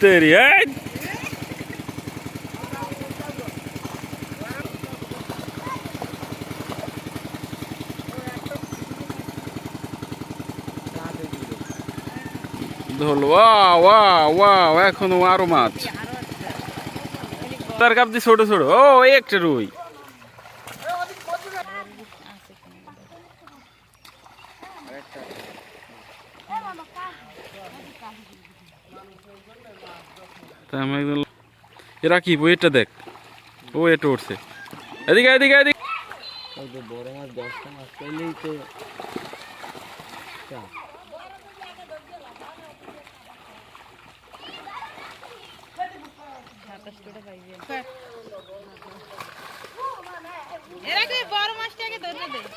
তেরি এই ধল ওয়া ওয়া ওয়া এখনও আরও মাছ। তার কাপ দিয়ে ছোট ছোট। ও, একটা রুই তা আমি একদম এরা কি বইটা দেখ ও এটা উঠছে এদিকে এদিকে এদিকে ওই যে বড় মাছ দশটা মাছ পেলেই তো চাপ। এরা কি বড় মাছটাকে ধরে দেয়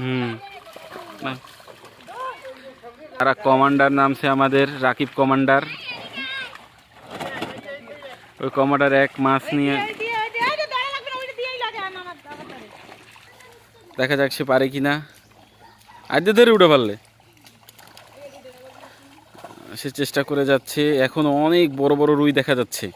হুম না। তারা কমান্ডার নামছে আমাদের রাকিব কমান্ডার। ওই কমান্ডার এক মাছ নিয়ে দেখা যাক সে পারে কিনা। আজ ধরে উঠে পারলে। সে চেষ্টা করে যাচ্ছে এখন অনেক বড় বড় রুই দেখা যাচ্ছে।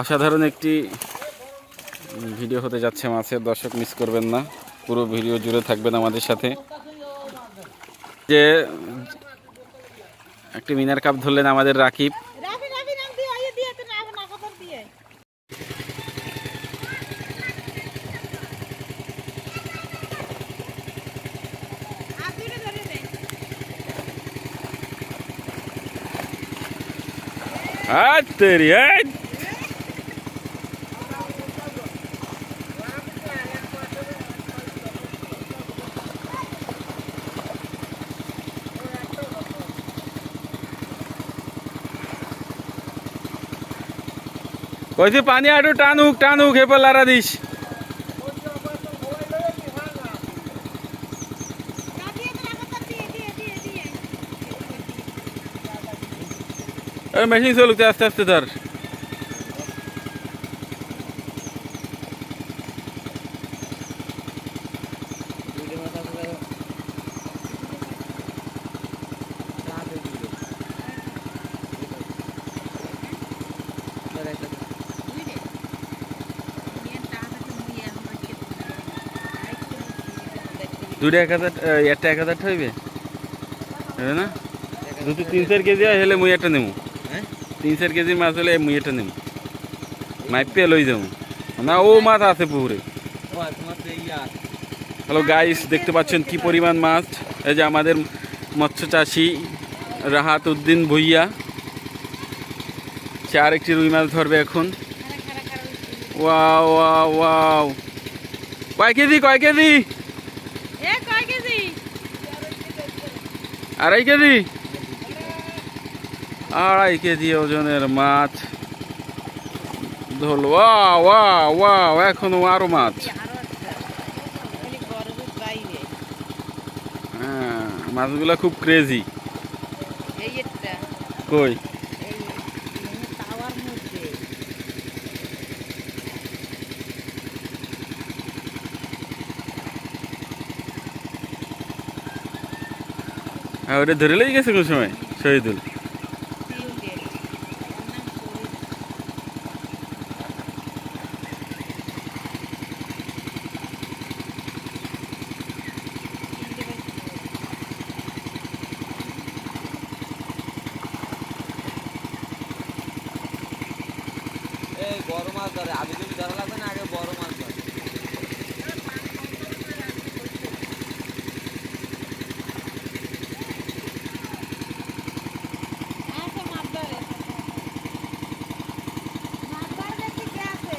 অসাধারণ একটি ভিডিও হতে যাচ্ছে মাছের, দর্শক মিস করবেন না। পুরো ভিডিও জুড়ে থাকবেন আমাদের সাথে। যে একটি মিনার কাপ ধরলেন আমাদের রাকিব। आज तेरी है कशी पाणी आडू टाणूक हे लारा दिश মেশিন চলুক, আস্তে আস্তে ধর। দুটো এক হাজার একটা এক হাজার হইবে না দুটো তিন চার কেজি হলে মুই একটা নেব? তিন চার কেজি মাছ হলে মুই একটা নেব মাইপে লই যাব না ও মাছ আছে পুকুরে। হ্যালো গাইস দেখতে পাচ্ছেন কি পরিমাণ মাছ? এই যে আমাদের মৎস্য চাষি রাহাত উদ্দিন ভুইয়া। সে আরেকটি রুই মাছ ধরবে এখন। Wow wow wow. কয় কেজি কয় কেজি? আড়াই কেজি? আড়াই কেজি ওজনের মাছ ধরল। ওয়া ওয়া ওয়াও এখনও আরও মাছ। হ্যাঁ মাছগুলো খুব ক্রেজি কই? তাওয়ার হ্যাঁ ওটা ধরে লেগে গেছে কোন সময়? শহীদুল। বড় মাছ ধরে। আগে যদি ধরা লাগবে না আগে বড় মাছ ধরে আছে মাছ ধরে মাছ ধরে দেখি কে আছে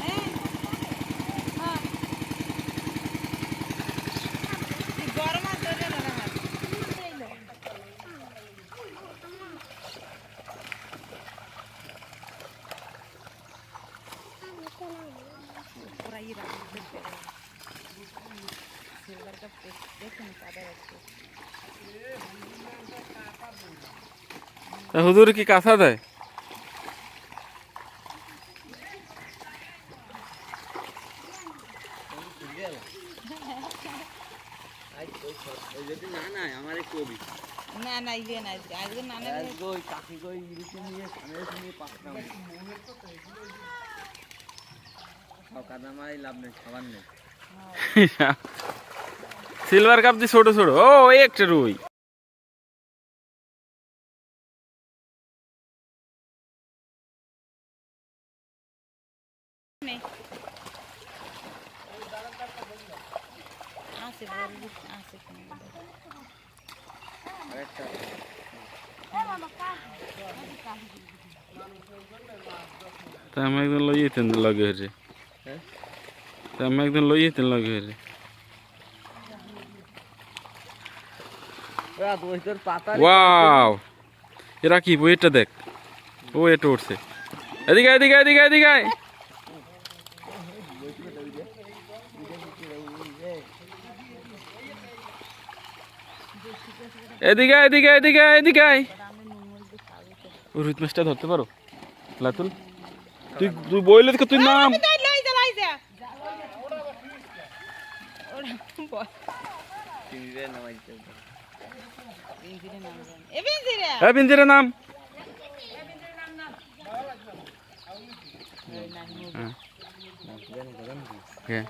হ্যাঁ হ্যাঁ বড় মাছ ধরে না মাছ একটা দেখুন কাদা রাখছে তা হুজুর কি কাঁথা দেয়? যদি না না কবি না না ইলে না আজকে না না আজকে ওই কাকি কই ইলিশে নিয়ে সামনে নিয়ে পাকলাম সব কাদা মারাই লাভ নেই খাবার নেই। সিলভার কাপ দিয়ে ছোট ছোট। ও একটা রুই। আমি একদিন লই যেতেন লগে হেরে হ্যাঁ আমি একদিন লই যেতেন লগে হেরে ওরা ওই তোর পাতা ওয়াও এরা কি? বইটা দেখ। ও এটা উঠছে। এদিকে এদিকে এদিকে এদিকে আয়। এদিকে এদিকে এদিকে এদিকে আয়। ও মাছটা ধরতে পারো। লাতুল। তুই তুই বইলে তুই নাম। নামাইতে ইঞ্জিনে নাম জানি এবেন জিরা হ্যাঁ পিঞ্জিরে নাম হ্যাঁ হ্যাঁ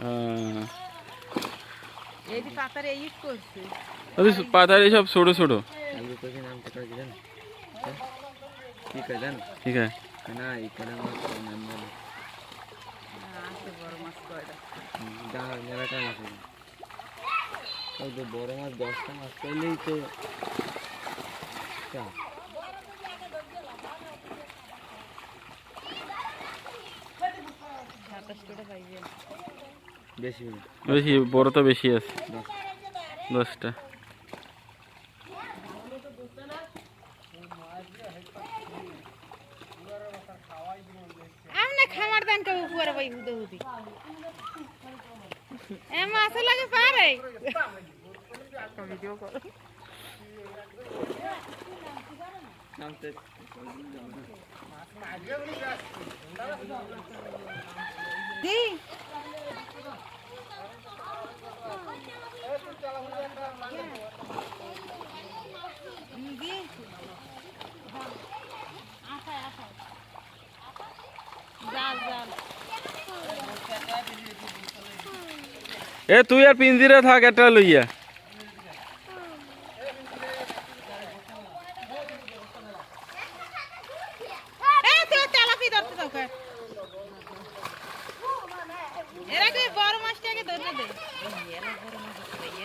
আহ, এই যে পাতারে ইউজ করছে ওদের পাতার সব ছোট ছোট আমি কইছি নামটা করে দিলেন কি কইলেন ঠিক আছে না এখানে আমার নাম বলে আছে বড় মাছ কয়টা ডাঙার মেলাটা আছে ওই যে বড় মাছ দশটা মাছ পেলেই তো বেশি বেশি বড় তো বেশি আছে। দশ দশটা। আমনে খামার দান কে উপরে ভাই হুদে হুদি। এ মাছ লাগে পারে। ভিডিও করো নামতে দি দি আসায় আসায় জাল জাল এ তুই আর পিঞ্জিরে থাক একটা লইয়া এ তুই তেলাপি ধরতে দাও কর এরা কি বড় মাছটাকে ধরতে দে এরা বড় মাছ ধরে হুম না।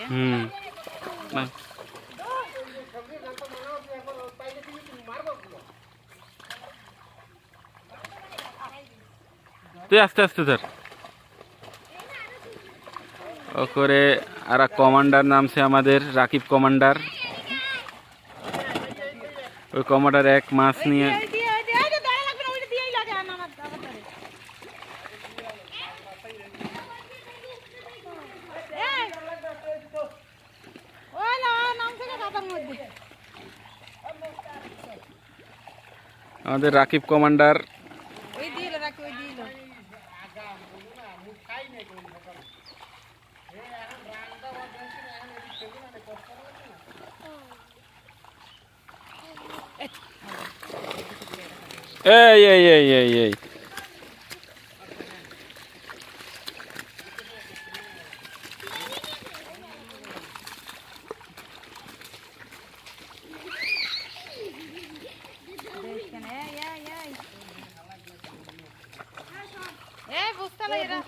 তুই আস্তে আস্তে ধর ও করে আর এক কমান্ডার নামছে আমাদের রাকিব কমান্ডার ওই কমান্ডার এক মাছ নিয়ে ওই দিয়ে ওই দিয়ে ওই যে ধরা লাগবে না ওইটা দিয়েই লাগে আর আমার আবার ধরে এই! ওই না, ওই নাম থেকে খাতার মধ্যে আমাদের রাকিব কমান্ডার। ওই দিল রাখি ওই দিল এই এই এই এই এই দেখছেন এই এই এই এই বুঝতে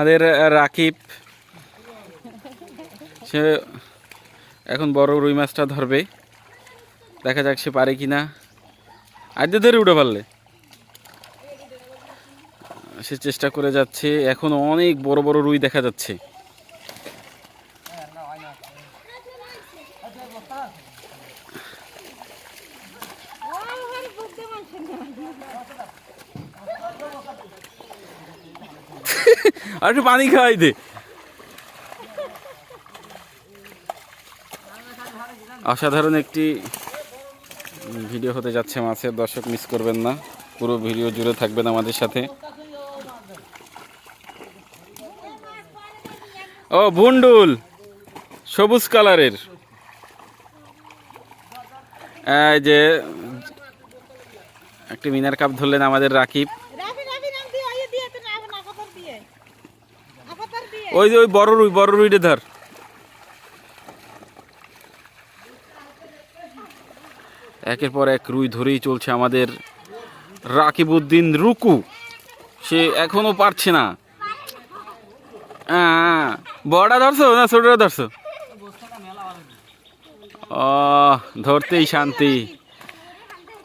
আমাদের রাকিব। সে এখন বড় রুই মাছটা ধরবে। দেখা যাক সে পারে কি না আজ ধরে উঠে পারলে। সে চেষ্টা করে যাচ্ছে। এখন অনেক বড় বড় রুই দেখা যাচ্ছে ও হর বুদ্ধি মানুষ আর একটু পানি খাওয়াই দে। অসাধারণ একটি ভিডিও হতে যাচ্ছে মাছের দর্শক মিস করবেন না। পুরো ভিডিও জুড়ে থাকবেন আমাদের সাথে। ও বুন্ডুল সবুজ কালারের। এই যে, একটি মিনার কাপ ধরলেন আমাদের রাকিব রাফি রাফি নাম দিয়ে আইয়ে দিয়ে তো না না কথা দিয়ে আপাতর দিয়ে ওই যে ওই বড় রুই বড় রুইটা ধর। একের পর এক রুই ধরেই চলছে আমাদের রাকিবউদ্দিন রুকু। সে এখনও পারছে না। আহ, বড়টা ধরছো না ছোটটা ধরছো? ও ধরতেই শান্তি।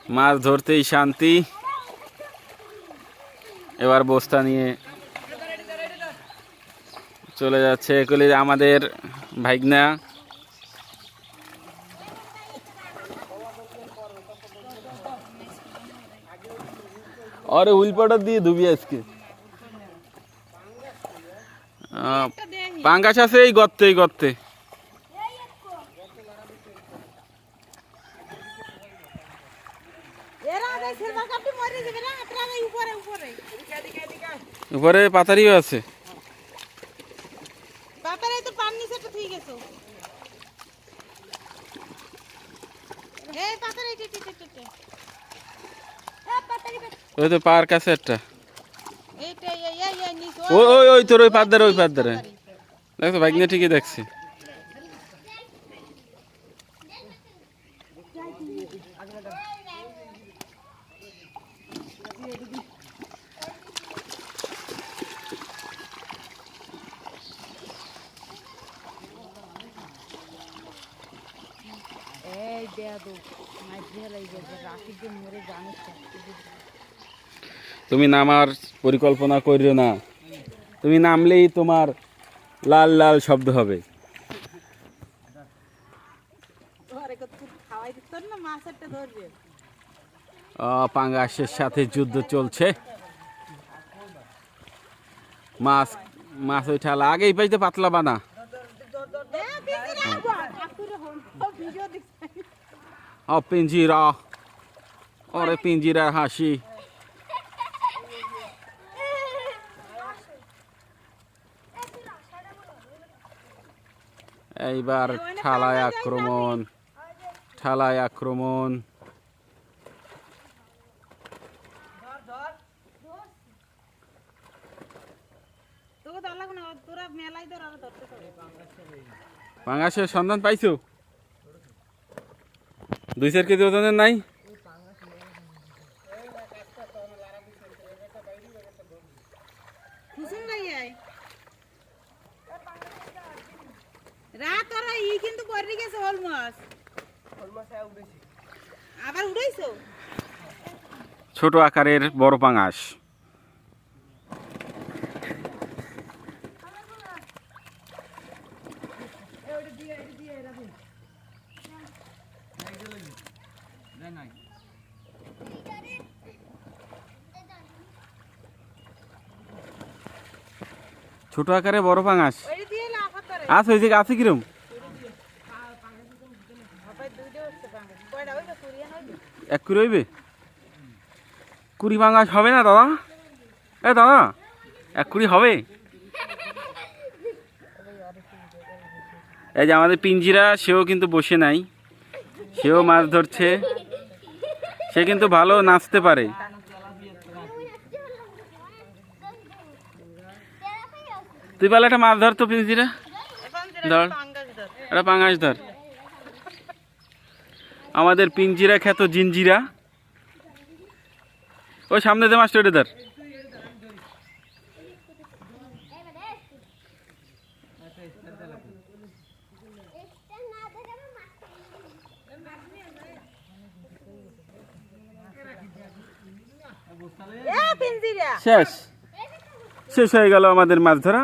মাছ ধরতেই শান্তি। এবার বস্তা নিয়ে চলে যাচ্ছে এগুলি আমাদের ভাইগনা। আরে পাউডার দিয়ে ধুবি আজকে। পাঙ্গাস আছে এই গর্তে এই গর্তে। উপরে পাতারিও আছে। বাতারে তো পান নিচে তো ঠিক আছে। ওই তো একটা। ওই ওই ওই তোর ওই পাদ্দারে ওই পাদ্দারে দেখো ভাইগনা ঠিকই দেখছি। মাই মরে জানিস তুমি নামার পরিকল্পনা করিও না। তুমি নামলেই তোমার লাল লাল শব্দ হবে। পাঙ্গাসের সাথে যুদ্ধ চলছে। মাছ মাছ ওই ঠালা আগেই পাইতে পাতলা বানা ও পিঞ্জিরা ওরে পিঞ্জিরার হাসি এইবার ঠালায় আক্রমণ ঠালায় আক্রমণ আর পাঙ্গাসের সন্ধান পাইছো? দুই চার কেজি ওজনের নাই? রাত ওরা ই কিন্তু করে গেছে আবার উড়াইছো? ছোট আকারের বড় পাঙাশ। ছোট আকারে বড় পাঙাশ আছে ওই যে আছে কিরম? এক কুড়ি হইবে? কুড়ি পাঙাশ হবে না দাদা? এ দাদা, এক কুড়ি হবে? এই যে আমাদের পিঞ্জিরা, সেও কিন্তু বসে নাই। সেও মাছ ধরছে। সে কিন্তু ভালো নাচতে পারে। তুই বলে একটা মাছ ধর তো পিঞ্জিরে ধর। এটা পাঙাশ ধর। আমাদের পিঞ্জিরা খ্যাত জিঞ্জিরা ওই সামনে দে মাছটা ওটা ধর। শেষ। শেষ হয়ে গেল আমাদের মাছ ধরা।